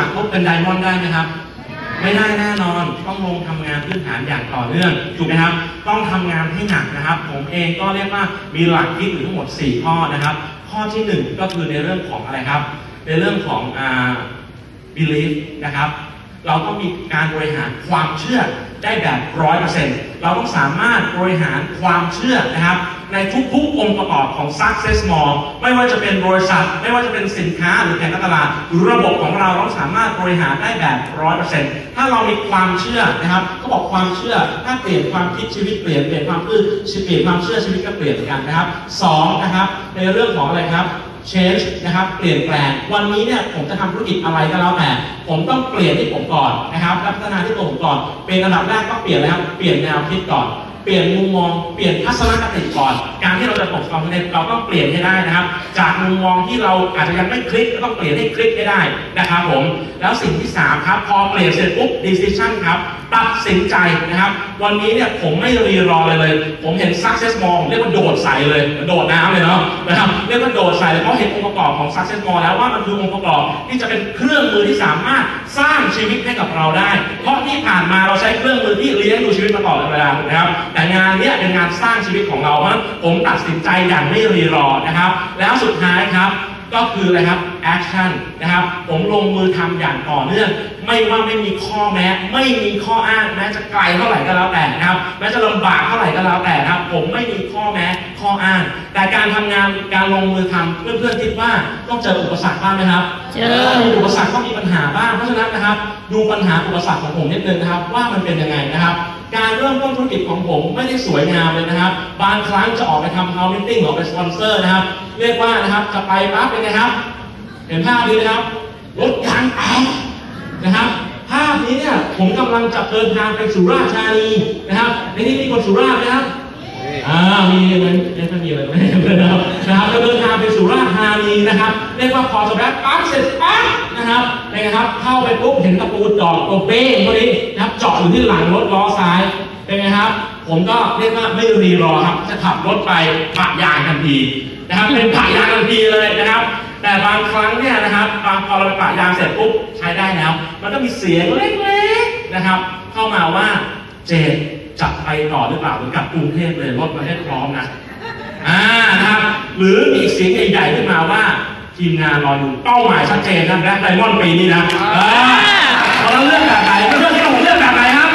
มัครปุ๊บเป็นไดมอนด์ได้ไหมครับ ไม่ได้แน่นอนต้องลงทำงานพื้นฐานอย่างต่อเนื่องถูกไหมครับ ต้องทำงานให้หนักนะครับ ผมเองก็เรียกว่ามีหลักคิดอยู่ทั้งหมด 4 ข้อนะครับ ข้อที่ 1 ก็คือในเรื่องของอะไรครับ ในเรื่องของอ่า belief นะครับเราต้องมีการบริหารความเชื่อได้แบบร้อยเปอร์เซ็นต์เราต้องสามารถบริหารความเชื่อนะครับ ในทุกๆ องค์ประกอบของ success mall ไม่ว่าจะเป็นบริษัท ไม่ว่าจะเป็นสินค้าหรือแผนการตลาดหรือระบบของเราเราสามารถบริหารได้แบบร้อยเปอร์เซ็นต์ถ้าเรามีความเชื่อนะครับเขาบอกความเชื่อถ้าเปลี่ยนความคิดชีวิตเปลี่ยนเปลี่ยนความเชื่อเปลี่ยนความเชื่อชีวิตก็เปลี่ยนเหมือนกันนะครับสองนะครับ ในเรื่องของอะไรครับ change นะครับ เปลี่ยนแปลง วันนี้เนี่ยผมจะทำธุรกิจอะไรก็แล้วแต่ ผมต้องเปลี่ยนที่ผมก่อนนะครับ พัฒนาที่ตัวผมก่อน เป็นอันดับแรกต้องเปลี่ยนเลยครับเปลี่ยนแนวคิดก่อน เปลี่ยนมุมมอง เปลี่ยนทัศนคติก่อนการที่เราจะประสบความสำเร็จเราต้องเปลี่ยนให้ได้นะครับ จากมุมมองที่เราอาจจะยังไม่คลิกก็ต้องเปลี่ยนให้คลิกให้ได้นะครับผมแล้วสิ่งที่สามครับ พอเปลี่ยนเสร็จปุ๊บ decision ครับตัดสินใจนะครับ วันนี้เนี่ยผมไม่รีรอเลยเลย ผมเห็น success mall เรียกว่าโดดใส่เลย โดดน้ำเลยเนาะนะครับเรียกว่าโดดใส่เลยเพราะเห็นองค์ประกอบของ success mall แล้วว่ามันคือองค์ประกอบที่จะเป็นเครื่องมือที่สามารถสร้างชีวิตให้กับเราได้ เพราะที่ผ่านมาเราใช้เครื่องมือที่เลี้ยงดูชีวิตมาตลอดเวลาถูกไหมครับแต่งานเนี้ยเป็นงานสร้างชีวิตของเราเพราะฉะนั้นผมตัดสินใจอย่างไม่รีรอนะครับ แล้วสุดท้ายครับก็คืออะไรครับ action นะครับ ผมลงมือทำอย่างต่อเนื่อง ไม่ว่าไม่มีข้อแม้ ไม่มีข้ออ้างแม้จะไกลเท่าไหร่ก็แล้วแต่นะครับ แม้จะลำบากเท่าไหร่ก็แล้วแต่นะครับ ผมไม่มีข้อแม้ข้ออ้าง แต่การทำงานการลงมือทำเพื่อนๆคิดว่าต้องเจออุปสรรคบ้างไหมครับเจอมีอุปสรรคต้องมีปัญหาบ้าง นะครับ ดูปัญหาอุปสรรคของผมนิดนึงนะครับ ว่ามันเป็นยังไงนะครับ การเริ่มต้นธุรกิจของผมไม่ได้สวยงามเลยนะครับ บางครั้งจะออกไปทำ house meeting ออกไปสปอนเซอร์นะครับ เรียกว่านะครับจะไปปั๊บเป็นไงครับ เห็นภาพนี้นะครับรถยางแตกนะครับภาพนี้เนี่ยผมกำลังจะเดินทางไปสุราษฎร์ธานีนะครับในนี้มีคนสุราษฎร์ไหมครับอ่ามีมันไม่มีอะไรไม่เลยนะครับนะครับจะเดินทางไปสุราษฎร์ธานีนะครับเรียกว่าพอสแปบปั๊บเสร็จปั๊บนะครับ นะครับ เข้าไปปุ๊บเห็นตะปูจอดตัวเป้งพอดีนะครับเจาะอยู่ที่หลังรถล้อซ้ายเป็นไงครับ ผมก็เรียกว่าไม่รีรอครับ จะขับรถไปปะยางทันทีนะครับเป็นปะยางทันทีเลยนะครับ แต่บางครั้งเนี่ยนะครับบางพอเราไปปะยางเสร็จปุ๊บใช้ได้แล้ว มันก็มีเสียงเล็กๆนะครับ เข้ามาว่าเจดจะไปต่อหรือเปล่าหรือกลับกรุงเทพเลยรถมาให้พร้อมนะอ่านะครับ หรือมีอีกเสียงใหญ่ๆขึ้นมาว่า ทีมงานรออยู่เป้าหมายชัดเจนนะแบล็คไดมอนด์ปีนี้นะอ่าเพราะฉะนั้นเลือกแบบไหนเลือกที่ผมเลือกแบบไหนครับ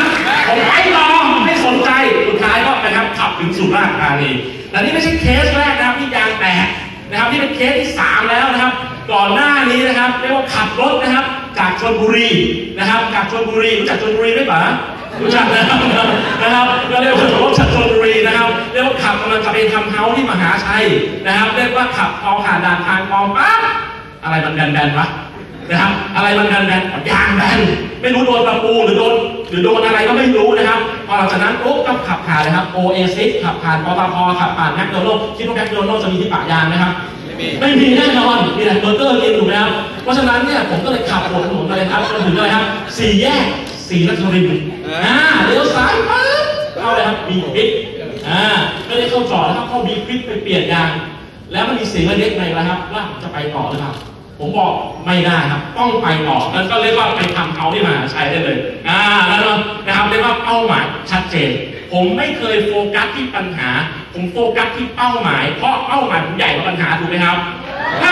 ผมไปรอไม่สนใจสุดท้ายก็นะครับขับถึงสุราษฎร์ธานีแต่นี่ไม่ใช่เคสแรกนะครับที่ยางแตกนะครับนี่เป็นเคสที่สามแล้วนะครับ ก่อนหน้านี้นะครับเรียกว่าขับรถนะครับ จากชลบุรีนะครับจากชลบุรีรู้จักชลบุรีไหมป๋า รู้จักนะครับนะครับก็เรียกว่ารถจากชลบุรีนะครับ เรียกว่าขับกำลังจะไปทำเฮาที่มหาชัยนะครับ เรียกว่าขับพอผ่านด่านทางกองปั๊บอะไรมันแบนๆวะนะครับอะไรมันกันแบนยางแบนไม่รู้โดนตะปูหรือโดนหรือโดนอะไรก็ไม่รู้นะครับพอหลังจากนั้นปุ๊บก็ขับผ่านเลยครับโอเอซิขับผ่านปตทขับผ่านแมคโดนัลด์คิดว่าแมคโดนัลด์จะมีที่ปะยางไหมครับไม่มีแน่นอนมีแต่เบอร์เกอร์กินถูกไหมครับเพราะฉะนั้นเนี่ยผมก็เลยขับบนถนนไปเลยครับจนถึงเลยครับสี่แยก สี่นครินทร์อ่าเลี้ยวซ้ายปั๊บเข้าเลยครับบีฟิตอ่าไม่ได้เข้าจอดนะครับเข้าบีฟิตไปเปลี่ยนยาง แล้วมันมีเสียงเล็กๆในแล้วครับว่าจะไปต่อหรือเปล่าผมบอกไม่ได้ครับ ต้องไปต่อแล้วก็เรียกว่าไปทำเขาที่มหาชัยได้เลยอ่าแล้วนะครับเรียกว่าเป้าหมายชัดเจน ผมไม่เคยโฟกัสที่ปัญหา ผมโฟกัสที่เป้าหมาย เพราะเป้าหมายผมใหญ่กว่าปัญหาถูกไหมครับถ้า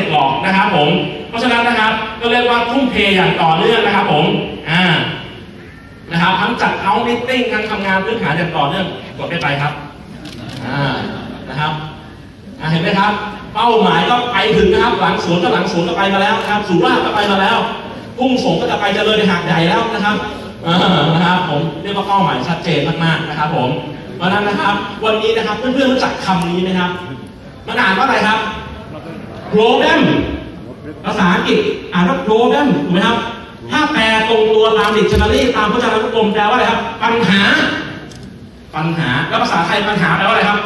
ร็จหรอกนะครับผม เพราะฉะนั้นนะครับก็เรียกว่าทุ่มเทอย่างต่อเนื่องนะครับผมอ่านะครับทั้งจัดเฮาส์มิทติ้งทั้งทำงานพื้นฐานอย่างต่อเนื่องกดได้ไปครับอ่านะครับเห็นไหมครับ เป้าหมายก็ไปถึงนะครับ หลังสวนก็หลังสวนก็ไปมาแล้วนะครับสุราษฎร์ก็ไปมาแล้วพุ่งสงก็จะไปเจริญในหาดใหญ่แล้วนะครับนะครับผมเรียกว่าเป้าหมายชัดเจนมากๆนะครับ ผมเพราะนั้นนะครับ วันนี้นะครับเพื่อนๆรู้จักคำนี้ไหมครับมันอ่านว่าอะไรครับ problem ภาษาอังกฤษอ่านว่า problem ถูกไหมครับ ถ้าแปลตรงตัวตามดิกชันนารีตามพจนานุกรมแปลว่าอะไรครับ ปัญหา ปัญหา แล้วภาษาไทยปัญหาแปลว่าอะไรครับ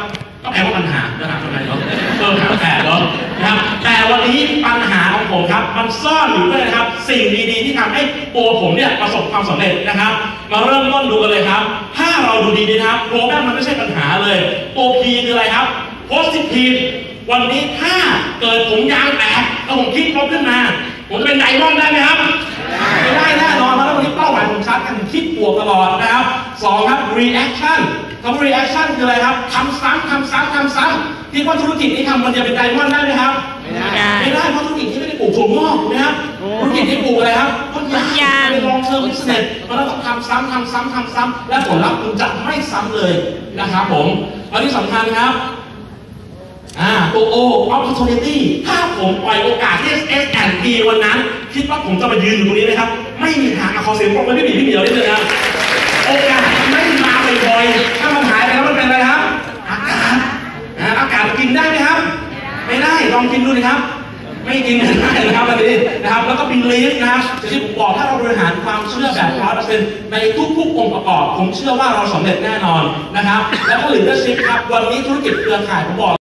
ก็แปลว่าปัญหานะครับทำไมเนาะเออหาแปลเนาะนะครับ แต่วันนี้ปัญหาของผมครับ มันซ่อนอยู่ด้วยนะครับ สิ่งดีๆที่ทำให้ตัวผมเนี่ยประสบความสำเร็จนะครับ มาเริ่มต้นดูกันเลยครับ ถ้าเราดูดีๆนะครับโปรแกรมมันไม่ใช่ปัญหาเลย ตัว P คืออะไรครับ positive วันนี้ถ้าเกิดผมยางแตกแล้วผมคิดลบขึ้นมา ผมจะเป็นไดมอนด์ได้ไหมครับไม่ได้แน่นอนเพราะวันนี้เป้าหมายผมชัดกันคิดบวกตลอดนะครับสองครับ reaction คำว่า reaction คืออะไรครับทำซ้ำทำซ้ำทำซ้ำที่ว่าธุรกิจนี้ทำมันจะเป็นไดมอนด์ได้ไหมครับ ไม่ได้ไม่ได้เพราะธุรกิจที่ไม่ได้ปลูกถั่วงอกนะครับโอ้ธุรกิจที่ปลูกอะไรครับต้นต้นยายางงเป็นลองเทอมบิสเนสเพราะเราต้องทำซ้ำทำซ้ำทำซ้ำและผลลัพธ์คุณจะไม่ซ้ำเลยนะครับผมและที่สำคัญครับ อ่าตัว O opportunity ถ้าผมปล่อยโอกาสที่ S and P วันนั้น คิดว่าผมจะมายืนอยู่ตรงนี้ไหมครับ ไม่มีทางอาขอเสียงปรบมือพี่หมีพี่เหมียวนิดนึงครับโอกาสไม่มาบ่อยๆถ้ามันหายไปแล้วมันเป็นอะไรครับ อากาศอาอากาศกินได้ไหมครับ ไม่ได้ลองกินดูนะครับ ไม่กินไม่ได้นะครับอันนี้นะครับ แล้วก็บินลีฟนะครับที่ผมบอกถ้าเราบริหารความเชื่อแบบร้อยเปอร์เซ็นต์ในทุกๆองค์ประกอบ ผมเชื่อว่าเราสำเร็จแน่นอนนะครับ และผลิตเดอร์ชิพครับวันนี้ธุรกิจเครือข่ายผมบอก